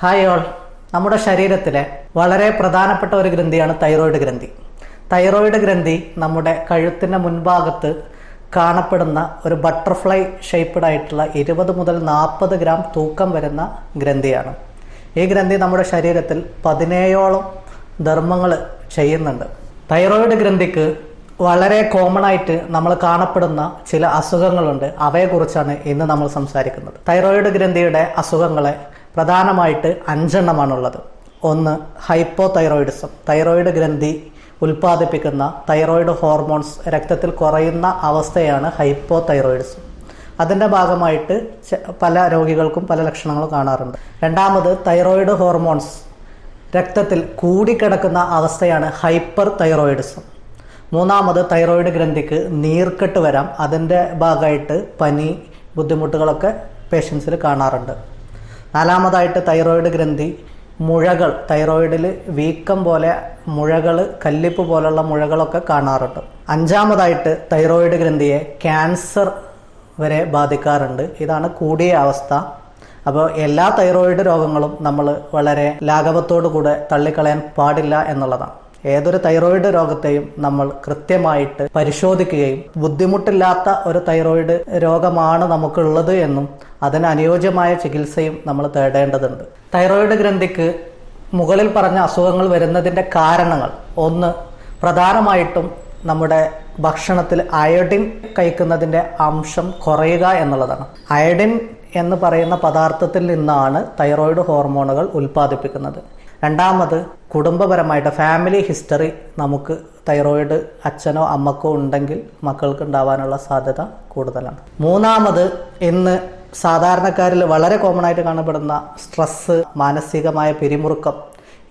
Hi all നമ്മുടെ ശരീരത്തിലെ വളരെ പ്രധാനപ്പെട്ട ഒരു ഗ്രന്ഥിയാണ് തൈറോയിഡ് ഗ്രന്ഥി. തൈറോയിഡ് ഗ്രന്ഥി നമ്മുടെ കഴുത്തിന്റെ മുൻഭാഗത്ത് കാണപ്പെടുന്ന ഒരു ബട്ടർഫ്ലൈ ഷേപ്പ്ഡ് ആയിട്ടുള്ള ഇരുപത് മുതൽ നാൽപ്പത് ഗ്രാം തൂക്കം വരുന്ന ഗ്രന്ഥിയാണ്. ഈ ഗ്രന്ഥി നമ്മുടെ ശരീരത്തിൽ പതിനേഴോളം ധർമ്മങ്ങൾ ചെയ്യുന്നുണ്ട്. തൈറോയിഡ് ഗ്രന്ഥിക്ക് വളരെ കോമൺ ആയിട്ട് നമ്മൾ കാണപ്പെടുന്ന ചില അസുഖങ്ങളുണ്ട്. അവയെക്കുറിച്ചാണ് ഇന്ന് നമ്മൾ സംസാരിക്കുന്നത്. തൈറോയിഡ് ഗ്രന്ഥിയുടെ അസുഖങ്ങളെ പ്രധാനമായിട്ട് അഞ്ചെണ്ണമാണുള്ളത്. ഒന്ന് ഹൈപ്പോ തൈറോയിഡിസം തൈറോയിഡ് ഗ്രന്ഥി ഉൽപ്പാദിപ്പിക്കുന്ന തൈറോയിഡ് ഹോർമോൺസ് രക്തത്തിൽ കുറയുന്ന അവസ്ഥയാണ് ഹൈപ്പോ തൈറോയിഡിസം അതിന്റെ ഭാഗമായിട്ട് പല രോഗികൾക്കും പല ലക്ഷണങ്ങളും കാണാറുണ്ട്. രണ്ടാമത് തൈറോയിഡ് ഹോർമോൺസ് രക്തത്തിൽ കൂടിക്കിടക്കുന്ന അവസ്ഥയാണ് ഹൈപ്പർ തൈറോയിഡിസം മൂന്നാമത് തൈറോയിഡ് ഗ്രന്ഥിക്ക് നീർക്കെട്ട് വരാം. അതിന്റെ ഭാഗമായിട്ട് പനി ബുദ്ധിമുട്ടുകളൊക്കെ പേഷ്യൻസിൽ കാണാറുണ്ട്. നാലാമതായിട്ട് തൈറോയിഡ് ഗ്രന്ഥി. മുഴകൾ തൈറോയിഡിൽ വീക്കം പോലെ മുഴകൾ കല്ലിപ്പ് പോലുള്ള മുഴകളൊക്കെ കാണാറുണ്ട്. അഞ്ചാമതായിട്ട് തൈറോയിഡ് ഗ്രന്ഥിയെ ക്യാൻസർ വരെ ബാധിക്കാറുണ്ട്. ഇതാണ് കൂടിയ അവസ്ഥ. അപ്പോൾ എല്ലാ തൈറോയിഡ് രോഗങ്ങളും നമ്മൾ വളരെ ലാഘവത്തോടു കൂടെ തള്ളിക്കളയാൻ പാടില്ല എന്നുള്ളതാണ്. ഏതൊരു തൈറോയിഡ് രോഗത്തെയും നമ്മൾ കൃത്യമായിട്ട് പരിശോധിക്കുകയും ബുദ്ധിമുട്ടില്ലാത്ത ഒരു തൈറോയിഡ് രോഗമാണ് നമുക്കുള്ളത് എന്നും അതിന് അനുയോജ്യമായ ചികിത്സയും നമ്മൾ തേടേണ്ടതുണ്ട്. തൈറോയിഡ് ഗ്രന്ഥിക്ക് മുകളിൽ പറഞ്ഞ അസുഖങ്ങൾ വരുന്നതിന്റെ കാരണങ്ങൾ. ഒന്ന് പ്രധാനമായിട്ടും നമ്മുടെ ഭക്ഷണത്തിൽ അയഡിൻ കഴിക്കുന്നതിന്റെ അംശം കുറയുക എന്നുള്ളതാണ്. അയഡിൻ എന്ന് പറയുന്ന പദാർത്ഥത്തിൽ നിന്നാണ് തൈറോയിഡ് ഹോർമോണുകൾ ഉൽപ്പാദിപ്പിക്കുന്നത്. രണ്ടാമത് കുടുംബപരമായിട്ട് ഫാമിലി ഹിസ്റ്ററി നമുക്ക് തൈറോയിഡ് അച്ഛനോ അമ്മക്കോ ഉണ്ടെങ്കിൽ മക്കൾക്ക് ഉണ്ടാവാനുള്ള സാധ്യത കൂടുതലാണ്. മൂന്നാമത് ഇന്ന് സാധാരണക്കാരിൽ വളരെ കോമൺ ആയിട്ട് കാണപ്പെടുന്ന സ്ട്രെസ്സ് മാനസികമായ പിരിമുറുക്കം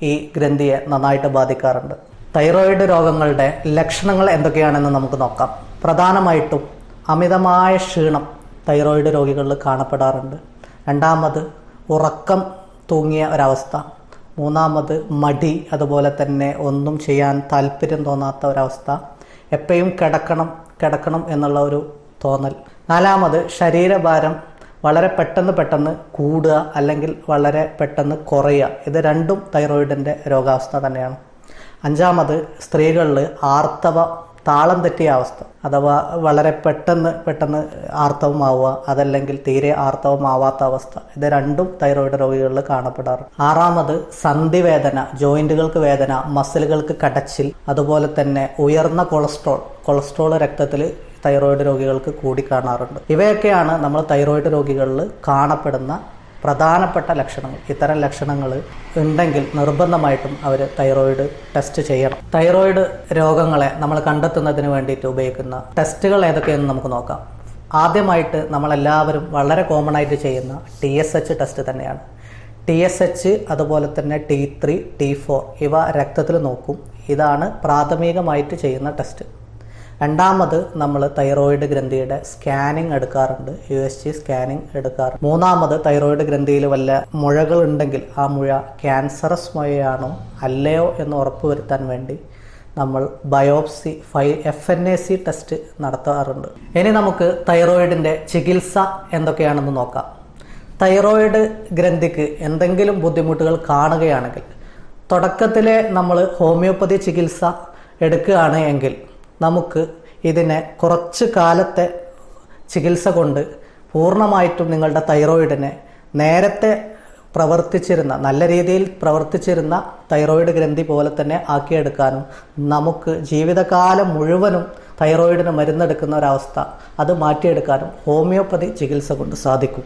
ഈ ഗ്രന്ഥിയെ നന്നായിട്ട് ബാധിക്കാറുണ്ട്. തൈറോയിഡ് രോഗങ്ങളുടെ ലക്ഷണങ്ങൾ എന്തൊക്കെയാണെന്ന് നമുക്ക് നോക്കാം. പ്രധാനമായിട്ടും അമിതമായ ക്ഷീണം തൈറോയിഡ് രോഗികളിൽ കാണപ്പെടാറുണ്ട്. രണ്ടാമത് ഉറക്കം തൂങ്ങിയ ഒരവസ്ഥ. മൂന്നാമത് മടി അതുപോലെ തന്നെ ഒന്നും ചെയ്യാൻ താല്പര്യം തോന്നാത്ത ഒരവസ്ഥ. എപ്പോഴും കിടക്കണം കിടക്കണം എന്നുള്ള ഒരു തോന്നൽ. നാലാമത് ശരീരഭാരം വളരെ പെട്ടെന്ന് പെട്ടെന്ന് കൂടുക അല്ലെങ്കിൽ വളരെ പെട്ടെന്ന് കുറയുക. ഇത് രണ്ടും തൈറോയിഡിന്റെ രോഗാവസ്ഥ തന്നെയാണ്. അഞ്ചാമത് സ്ത്രീകളിൽ ആർത്തവ താളം തെറ്റിയ അവസ്ഥ. അഥവാ വളരെ പെട്ടെന്ന് പെട്ടെന്ന് ആർത്തവമാവുക അതല്ലെങ്കിൽ തീരെ ആർത്തവമാവാത്ത അവസ്ഥ. ഇത് രണ്ടും തൈറോയിഡ് രോഗികളിൽ കാണപ്പെടാറുണ്ട് ആറാമത് സന്ധിവേദന ജോയിന്റുകൾക്ക് വേദന മസിലുകൾക്ക് കടച്ചിൽ അതുപോലെ തന്നെ ഉയർന്ന കൊളസ്ട്രോൾ കൊളസ്ട്രോൾ രക്തത്തിൽ തൈറോയിഡ് രോഗികൾക്ക് കൂടി കാണാറുണ്ട്. ഇവയൊക്കെയാണ് നമ്മൾ തൈറോയിഡ് രോഗികളിൽ കാണപ്പെടുന്ന പ്രധാനപ്പെട്ട ലക്ഷണങ്ങൾ ഇത്തരം ലക്ഷണങ്ങൾ ഉണ്ടെങ്കിൽ നിർബന്ധമായിട്ടും അവർ തൈറോയിഡ് ടെസ്റ്റ് ചെയ്യണം. തൈറോയിഡ് രോഗങ്ങളെ നമ്മൾ കണ്ടെത്തുന്നതിന് വേണ്ടിയിട്ട് ഉപയോഗിക്കുന്ന ടെസ്റ്റുകൾ ഏതൊക്കെയെന്ന് നമുക്ക് നോക്കാം. ആദ്യമായിട്ട് നമ്മളെല്ലാവരും വളരെ കോമൺ ആയിട്ട് ചെയ്യുന്ന ടി എസ് എച്ച് ടെസ്റ്റ് തന്നെയാണ്. ടി എസ് എച്ച് അതുപോലെ തന്നെ ടി ത്രീ ടി ഫോർ ഇവ രക്തത്തിൽ നോക്കും. ഇതാണ് പ്രാഥമികമായിട്ട് ചെയ്യുന്ന ടെസ്റ്റ് രണ്ടാമത് നമ്മൾ തൈറോയിഡ് ഗ്രന്ഥിയുടെ സ്കാനിങ് എടുക്കാറുണ്ട്. യു എസ് ജി സ്കാനിങ് എടുക്കാറുണ്ട് മൂന്നാമത് തൈറോയിഡ് ഗ്രന്ഥിയിൽ വല്ല മുഴകൾ ഉണ്ടെങ്കിൽ ആ മുഴ ക്യാൻസറസ് മുഴയാണോ അല്ലയോ എന്ന് ഉറപ്പുവരുത്താൻ വേണ്ടി നമ്മൾ biopsy phi F N A C test നടത്താറുണ്ട്. ഇനി നമുക്ക് തൈറോയിഡിന്റെ ചികിത്സ എന്തൊക്കെയാണെന്ന് നോക്കാം. തൈറോയിഡ് ഗ്രന്ഥിക്ക് എന്തെങ്കിലും ബുദ്ധിമുട്ടുകൾ കാണുകയാണെങ്കിൽ തുടക്കത്തിലെ നമ്മൾ ഹോമിയോപ്പതി ചികിത്സ എടുക്കുകയാണ് എങ്കിൽ നമുക്ക് ഇതിനെ കുറച്ച് കാലത്തെ ചികിത്സ കൊണ്ട് പൂർണമായിട്ടും നിങ്ങളുടെ തൈറോയിഡിനെ നേരത്തെ പ്രവർത്തിച്ചിരുന്ന നല്ല രീതിയിൽ പ്രവർത്തിച്ചിരുന്ന തൈറോയിഡ് ഗ്രന്ഥി പോലെ തന്നെ ആക്കിയെടുക്കാനും നമുക്ക് ജീവിതകാലം മുഴുവനും തൈറോയിഡിന് മരുന്നെടുക്കുന്ന ഒരവസ്ഥ അത് മാറ്റിയെടുക്കാനും ഹോമിയോപ്പതി ചികിത്സ കൊണ്ട് സാധിക്കും.